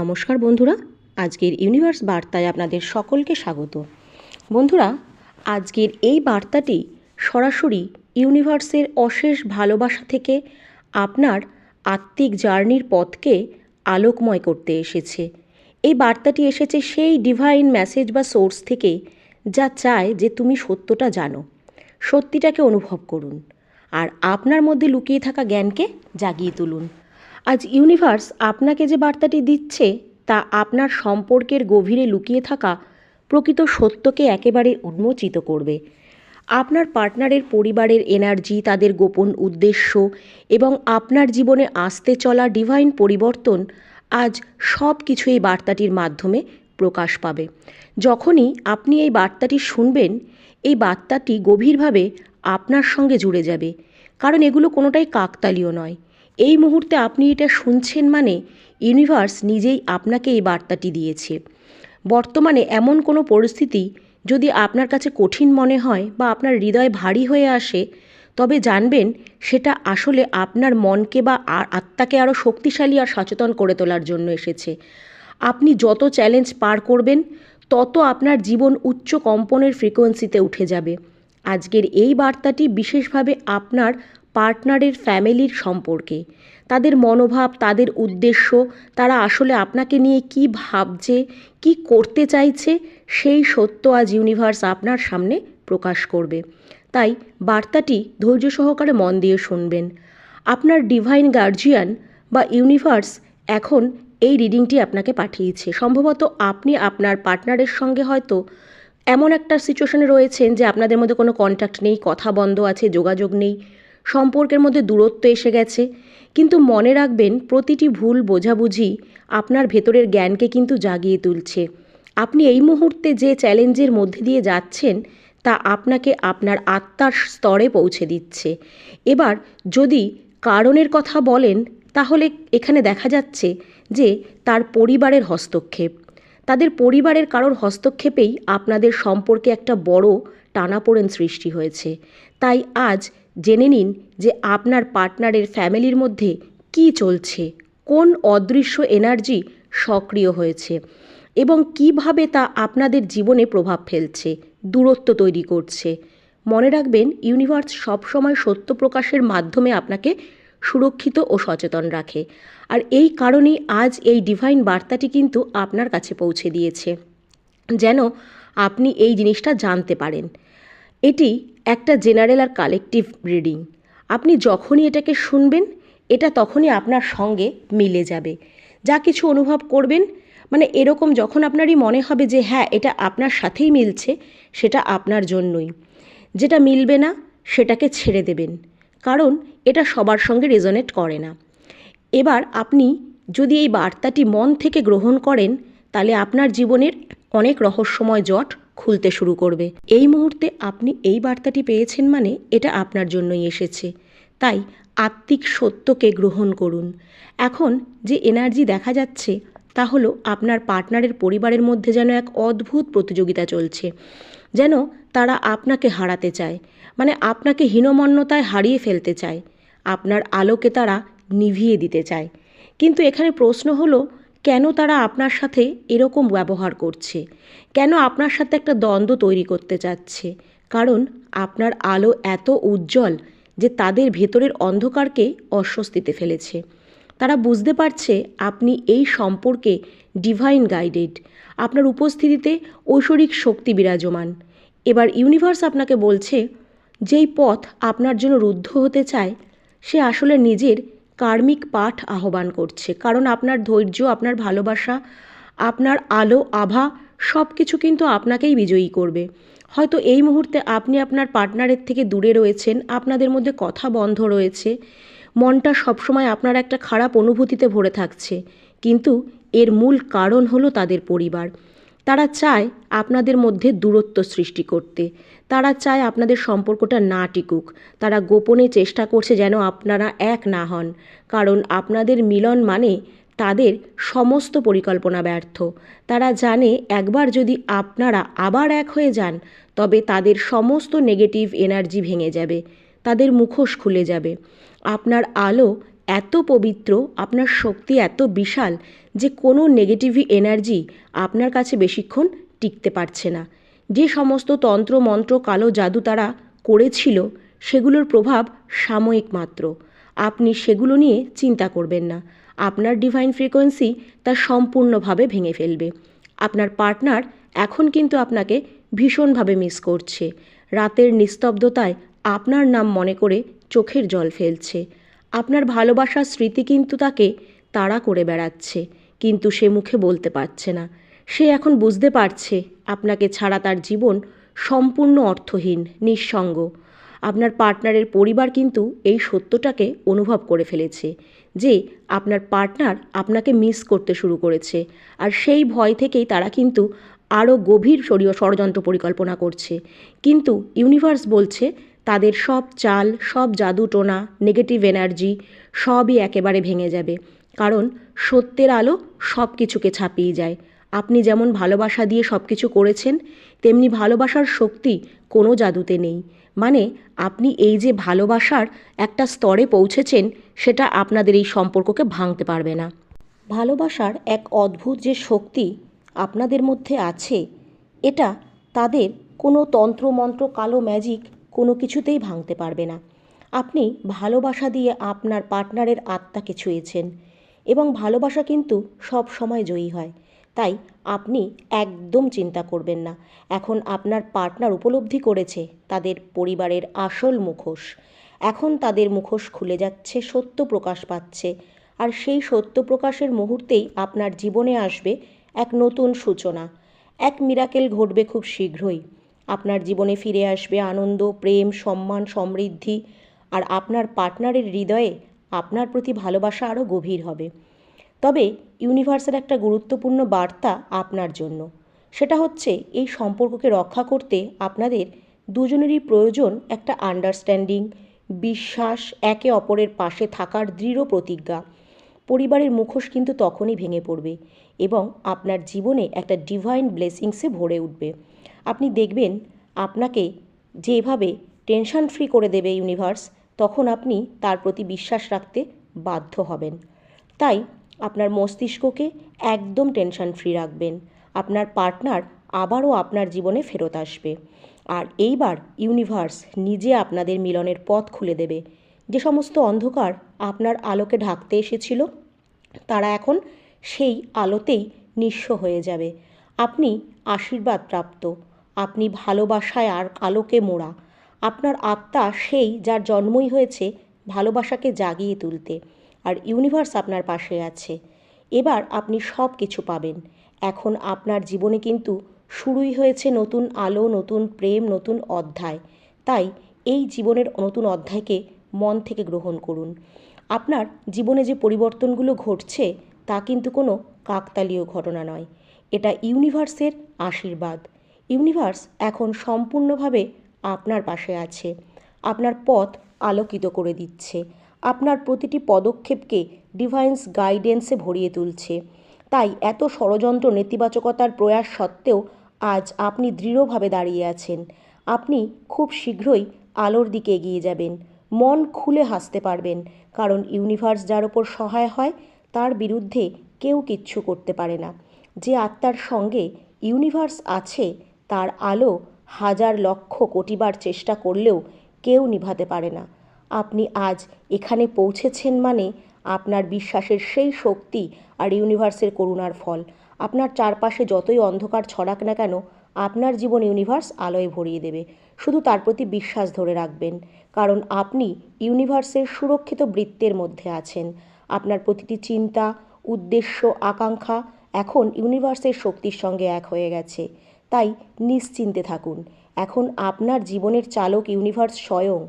নমস্কার বন্ধুরা, আজকের ইউনিভার্স বার্তায় আপনাদের সকলকে স্বাগত। বন্ধুরা, আজকের এই বার্তাটি সরাসরি ইউনিভার্সের অশেষ ভালোবাসা থেকে আপনার আত্মিক জার্নির পথকে আলোকময় করতে এসেছে। এই বার্তাটি এসেছে সেই ডিভাইন মেসেজ বা সোর্স থেকে যা চায় যে তুমি সত্যটা জানো, সত্যিটাকে অনুভব করুন, আর আপনার মধ্যে লুকিয়ে থাকা জ্ঞানকে জাগিয়ে তুলুন। আজ ইউনিভার্স আপনাকে যে বার্তাটি দিচ্ছে তা আপনার সম্পর্কের গভীরে লুকিয়ে থাকা প্রকৃত সত্যকে একেবারে উন্মোচিত করবে। আপনার পার্টনারের পরিবারের এনার্জি, তাদের গোপন উদ্দেশ্য এবং আপনার জীবনে আসতে চলা ডিভাইন পরিবর্তন আজ সব কিছু এই বার্তাটির মাধ্যমে প্রকাশ পাবে। যখনই আপনি এই বার্তাটি শুনবেন, এই বার্তাটি গভীরভাবে আপনার সঙ্গে জুড়ে যাবে। কারণ এগুলো কোনোটাই কাকতালীয় নয়। এই মুহূর্তে আপনি এটা শুনছেন মানে ইউনিভার্স নিজেই আপনাকে এই বার্তাটি দিয়েছে। বর্তমানে এমন কোনো পরিস্থিতি যদি আপনার কাছে কঠিন মনে হয় বা আপনার হৃদয় ভারী হয়ে আসে, তবে জানবেন সেটা আসলে আপনার মনকে বা আত্মাকে আরও শক্তিশালী আর সচেতন করে তোলার জন্য এসেছে। আপনি যত চ্যালেঞ্জ পার করবেন, তত আপনার জীবন উচ্চ কম্পনের ফ্রিকোয়েন্সিতে উঠে যাবে। আজকের এই বার্তাটি বিশেষভাবে আপনার পার্টনারের ফ্যামিলির সম্পর্কে। তাদের মনোভাব, তাদের উদ্দেশ্য, তারা আসলে আপনাকে নিয়ে কি ভাবছে, কি করতে চাইছে, সেই সত্য আজ ইউনিভার্স আপনার সামনে প্রকাশ করবে। তাই বার্তাটি ধৈর্য সহকারে মন দিয়ে শুনবেন। আপনার ডিভাইন গার্জিয়ান বা ইউনিভার্স এখন এই রিডিংটি আপনাকে পাঠিয়েছে। সম্ভবত আপনি আপনার পার্টনারের সঙ্গে হয়তো এমন একটা সিচুয়েশনে রয়েছেন যে আপনাদের মধ্যে কোনো কন্ট্যাক্ট নেই, কথা বন্ধ আছে, যোগাযোগ নেই। সম্পর্কের মধ্যে দূরত্ব এসে গেছে। কিন্তু মনে রাখবেন, প্রতিটি ভুল বোঝাবুঝি আপনার ভেতরের জ্ঞানকে কিন্তু জাগিয়ে তুলছে। আপনি এই মুহূর্তে যে চ্যালেঞ্জের মধ্যে দিয়ে যাচ্ছেন, তা আপনাকে আপনার আত্মার স্তরে পৌঁছে দিচ্ছে। এবার যদি কারণের কথা বলেন, তাহলে এখানে দেখা যাচ্ছে যে তার পরিবারের হস্তক্ষেপ। তাদের পরিবারের কারোর হস্তক্ষেপেই আপনাদের সম্পর্কে একটা বড় টানাপোড়েন সৃষ্টি হয়েছে। তাই আজ জেনে নিন যে আপনার পার্টনারের ফ্যামিলির মধ্যে কি চলছে, কোন অদৃশ্য এনার্জি সক্রিয় হয়েছে এবং কীভাবে তা আপনাদের জীবনে প্রভাব ফেলছে, দূরত্ব তৈরি করছে। মনে রাখবেন, ইউনিভার্স সবসময় সত্য প্রকাশের মাধ্যমে আপনাকে সুরক্ষিত ও সচেতন রাখে। আর এই কারণেই আজ এই ডিভাইন বার্তাটি কিন্তু আপনার কাছে পৌঁছে দিয়েছে। যেন আপনি এই জিনিসটা জানতে পারেন। এটি একটা জেনারেল আর কালেকটিভ রিডিং। আপনি যখনই এটাকে শুনবেন, এটা তখনই আপনার সঙ্গে মিলে যাবে। যা কিছু অনুভব করবেন মানে এরকম যখন আপনারই মনে হবে যে হ্যাঁ এটা আপনার সাথেই মিলছে, সেটা আপনার জন্যই। যেটা মিলবে না, সেটাকে ছেড়ে দেবেন। কারণ এটা সবার সঙ্গে রেজনেট করে না। এবার আপনি যদি এই বার্তাটি মন থেকে গ্রহণ করেন, তাহলে আপনার জীবনের অনেক রহস্যময় জট খুলতে শুরু করবে। এই মুহূর্তে আপনি এই বার্তাটি পেয়েছেন মানে এটা আপনার জন্যই এসেছে। তাই আত্মিক সত্যকে গ্রহণ করুন। এখন যে এনার্জি দেখা যাচ্ছে, তা হলো আপনার পার্টনারের পরিবারের মধ্যে যেন এক অদ্ভুত প্রতিযোগিতা চলছে, যেন তারা আপনাকে হারাতে চায় মানে আপনাকে হীনমন্যতায় হারিয়ে ফেলতে চায়, আপনার আলোকে তারা নিভিয়ে দিতে চায়। কিন্তু এখানে প্রশ্ন হলো কেন তারা আপনার সাথে এরকম ব্যবহার করছে? কেন আপনার সাথে একটা দ্বন্দ্ব তৈরি করতে চাচ্ছে? কারণ আপনার আলো এত উজ্জ্বল যে তাদের ভেতরের অন্ধকারকে অস্বস্তিতে ফেলেছে। তারা বুঝতে পারছে আপনি এই সম্পর্কে ডিভাইন গাইডেড আপনার উপস্থিতিতে ঐশ্বরিক শক্তি বিরাজমান। এবার ইউনিভার্স আপনাকে বলছে, যেই পথ আপনার জন্য রুদ্ধ হতে চায়, সে আসলে নিজের কার্মিক পাঠ আহ্বান করছে। কারণ আপনার ধৈর্য, আপনার ভালোবাসা, আপনার আলো, আভা সব কিছু কিন্তু আপনাকেই বিজয়ী করবে। হয়তো এই মুহূর্তে আপনি আপনার পার্টনারের থেকে দূরে রয়েছেন, আপনাদের মধ্যে কথা বন্ধ রয়েছে, মনটা সবসময় আপনার একটা খারাপ অনুভূতিতে ভরে থাকছে, কিন্তু এর মূল কারণ হলো তাদের পরিবার। তারা চায় আপনাদের মধ্যে দূরত্ব সৃষ্টি করতে। তারা চায় আপনাদের সম্পর্কটা না টিকুক। তারা গোপনে চেষ্টা করছে যেন আপনারা এক না হন। কারণ আপনাদের মিলন মানে তাদের সমস্ত পরিকল্পনা ব্যর্থ। তারা জানে একবার যদি আপনারা আবার এক হয়ে যান, তবে তাদের সমস্ত নেগেটিভ এনার্জি ভেঙে যাবে। তাদের মুখোশ খুলে যাবে। আপনার আলো এত পবিত্র, আপনার শক্তি এত বিশাল যে কোনো নেগেটিভ এনার্জি আপনার কাছে বেশিক্ষণ টিকতে পারছে না। যে সমস্ত তন্ত্র, মন্ত্র, কালো জাদু তারা করেছিল, সেগুলোর প্রভাব সাময়িক মাত্র। আপনি সেগুলো নিয়ে চিন্তা করবেন না। আপনার ডিভাইন ফ্রিকোয়েন্সি তা সম্পূর্ণভাবে ভেঙে ফেলবে। আপনার পার্টনার এখন কিন্তু আপনাকে ভীষণভাবে মিস করছে। রাতের নিস্তব্ধতায় আপনার নাম মনে করে চোখের জল ফেলছে। আপনার ভালোবাসার স্মৃতি কিন্তু তাকে তাড়া করে বেড়াচ্ছে, কিন্তু সে মুখে বলতে পারছে না। সে এখন বুঝতে পারছে আপনাকে ছাড়া তার জীবন সম্পূর্ণ অর্থহীন, নিঃসঙ্গ। আপনার পার্টনারের পরিবার কিন্তু এই সত্যটাকে অনুভব করে ফেলেছে যে আপনার পার্টনার আপনাকে মিস করতে শুরু করেছে আর সেই ভয় থেকেই তারা কিন্তু আরও গভীর শরীয় ষড়যন্ত্র পরিকল্পনা করছে। কিন্তু ইউনিভার্স বলছে তাদের সব চাল, সব জাদু টোনা নেগেটিভ এনার্জি সবই একেবারে ভেঙে যাবে। কারণ সত্যের আলো সব কিছুকে ছাপিয়ে যায়। আপনি যেমন ভালোবাসা দিয়ে সব কিছু করেছেন, তেমনি ভালোবাসার শক্তি কোনো জাদুতে নেই। মানে আপনি এই যে ভালোবাসার একটা স্তরে পৌঁছেছেন, সেটা আপনাদের এই সম্পর্ককে ভাঙতে পারবে না। ভালোবাসার এক অদ্ভুত যে শক্তি আপনাদের মধ্যে আছে, এটা তাদের কোনো তন্ত্রমন্ত্র, কালো ম্যাজিক কোনো কিছুতেই ভাঙতে পারবে না। আপনি ভালোবাসা দিয়ে আপনার পার্টনারের আত্মাকে ছুঁয়েছেন এবং ভালোবাসা কিন্তু সব সময় জয়ী হয়। তাই আপনি একদম চিন্তা করবেন না। এখন আপনার পার্টনার উপলব্ধি করেছে তাদের পরিবারের আসল মুখোশ। এখন তাদের মুখোশ খুলে যাচ্ছে, সত্য প্রকাশ পাচ্ছে। আর সেই সত্য প্রকাশের মুহূর্তেই আপনার জীবনে আসবে এক নতুন সূচনা। এক মিরাকেল ঘটবে খুব শীঘ্রই। আপনার জীবনে ফিরে আসবে আনন্দ, প্রেম, সম্মান, সমৃদ্ধি। আর আপনার পার্টনারের হৃদয়ে আপনার প্রতি ভালোবাসা আরও গভীর হবে। তবে ইউনিভার্সের একটা গুরুত্বপূর্ণ বার্তা আপনার জন্য। সেটা হচ্ছে এই সম্পর্ককে রক্ষা করতে আপনাদের দুজনেরই প্রয়োজন একটা আন্ডারস্ট্যান্ডিং বিশ্বাস, একে অপরের পাশে থাকার দৃঢ় প্রতিজ্ঞা। পরিবারের মুখোশ কিন্তু তখনই ভেঙে পড়বে এবং আপনার জীবনে একটা ডিভাইন ব্লেসিংসে ভরে উঠবে। আপনি দেখবেন আপনাকে যেভাবে টেনশন ফ্রি করে দেবে ইউনিভার্স, তখন আপনি তার প্রতি বিশ্বাস রাখতে বাধ্য হবেন। তাই আপনার মস্তিষ্ককে একদম টেনশন ফ্রি রাখবেন। আপনার পার্টনার আবারও আপনার জীবনে ফেরত আসবে। আর এইবার ইউনিভার্স নিজে আপনাদের মিলনের পথ খুলে দেবে। যে সমস্ত অন্ধকার আপনার আলোকে ঢাকতে এসেছিল, তারা এখন সেই আলোতেই নিঃস্ব হয়ে যাবে। আপনি আশীর্বাদ প্রাপ্ত। আপনি ভালোবাসায় আর আলোকে মোড়া। আপনার আত্মা সেই যার জন্মই হয়েছে ভালোবাসাকে জাগিয়ে তুলতে। আর ইউনিভার্স আপনার পাশে আছে। এবার আপনি সব কিছু পাবেন। এখন আপনার জীবনে কিন্তু শুরুই হয়েছে নতুন আলো, নতুন প্রেম, নতুন অধ্যায়। তাই এই জীবনের নতুন অধ্যায়কে মন থেকে গ্রহণ করুন। আপনার জীবনে যে পরিবর্তনগুলো ঘটছে, তা কিন্তু কোনো কাকতালীয় ঘটনা নয়। এটা ইউনিভার্সের আশীর্বাদ। ইউনিভার্স এখন সম্পূর্ণভাবে আপনার পাশে আছে। আপনার পথ আলোকিত করে দিচ্ছে। আপনার প্রতিটি পদক্ষেপকে ডিভাইন্স গাইডেন্সে ভরিয়ে তুলছে। তাই এত ষড়যন্ত্র নেতিবাচকতার প্রয়াস সত্ত্বেও আজ আপনি দৃঢ়ভাবে দাঁড়িয়ে আছেন। আপনি খুব শীঘ্রই আলোর দিকে এগিয়ে যাবেন। মন খুলে হাসতে পারবেন, কারণ ইউনিভার্স যার ওপর সহায় হয়, তার বিরুদ্ধে কেউ কিচ্ছু করতে পারে না। যে আত্মার সঙ্গে ইউনিভার্স আছে, তার আলো হাজার লক্ষ কোটিবার চেষ্টা করলেও কেউ নিভাতে পারে না। আপনি আজ এখানে পৌঁছেছেন মানে আপনার বিশ্বাসের সেই শক্তি আর ইউনিভার্সের করুণার ফল। আপনার চারপাশে যতই অন্ধকার ছড়াক না কেন, আপনার জীবন ইউনিভার্স আলোয় ভরিয়ে দেবে। শুধু তার প্রতি বিশ্বাস ধরে রাখবেন। কারণ আপনি ইউনিভার্সের সুরক্ষিত বৃত্তের মধ্যে আছেন। আপনার প্রতিটি চিন্তা, উদ্দেশ্য, আকাঙ্ক্ষা এখন ইউনিভার্সের শক্তির সঙ্গে এক হয়ে গেছে। তাই নিশ্চিন্তে থাকুন। এখন আপনার জীবনের চালক ইউনিভার্স স্বয়ং।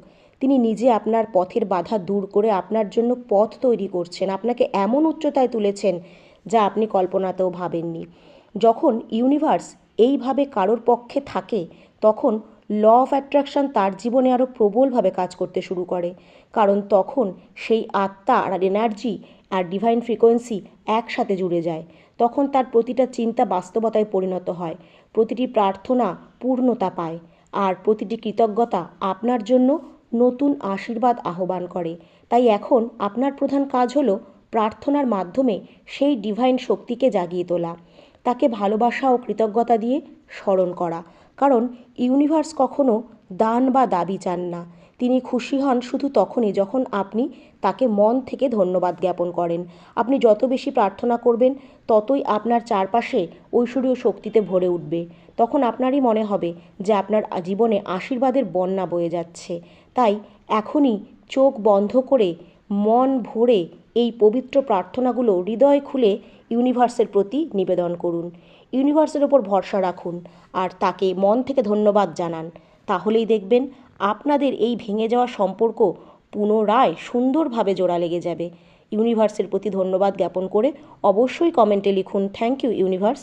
তিনি নিজে আপনার পথের বাধা দূর করে আপনার জন্য পথ তৈরি করছেন। আপনাকে এমন উচ্চতায় তুলেছেন যা আপনি কল্পনাতেও ভাবেননি। যখন ইউনিভার্স এইভাবে কারোর পক্ষে থাকে, তখন ল অফ অ্যাট্রাকশান তার জীবনে আরও প্রবলভাবে কাজ করতে শুরু করে। কারণ তখন সেই আত্মা আর এনার্জি আর ডিভাইন ফ্রিকোয়েন্সি একসাথে জুড়ে যায়। তখন তার প্রতিটা চিন্তা বাস্তবতায় পরিণত হয়, প্রতিটি প্রার্থনা পূর্ণতা পায়, আর প্রতিটি কৃতজ্ঞতা আপনার জন্য নতুন আশীর্বাদ আহ্বান করে। তাই এখন আপনার প্রধান কাজ হলো প্রার্থনার মাধ্যমে সেই ডিভাইন শক্তিকে জাগিয়ে তোলা। তাকে ভালোবাসা ও কৃতজ্ঞতা দিয়ে স্মরণ করা। কারণ ইউনিভার্স কখনো দান বা দাবি চান না। তিনি খুশি হন শুধু তখনই যখন আপনি তাকে মন থেকে ধন্যবাদ জ্ঞাপন করেন। আপনি যত বেশি প্রার্থনা করবেন, ততই আপনার চারপাশে ঐশ্বরীয় শক্তিতে ভরে উঠবে। তখন আপনারই মনে হবে যে আপনার জীবনে আশীর্বাদের বন্যা বয়ে যাচ্ছে। তাই এখনই চোখ বন্ধ করে মন ভরে এই পবিত্র প্রার্থনাগুলো হৃদয় খুলে ইউনিভার্সের প্রতি নিবেদন করুন। ইউনিভার্সের ওপর ভরসা রাখুন আর তাকে মন থেকে ধন্যবাদ জানান। তাহলেই দেখবেন আপনাদের এই ভেঙে যাওয়া সম্পর্ক পুনরায় সুন্দরভাবে জোড়া লেগে যাবে। ইউনিভার্সের প্রতি ধন্যবাদ জ্ঞাপন করে অবশ্যই কমেন্টে লিখুন। Thank you universe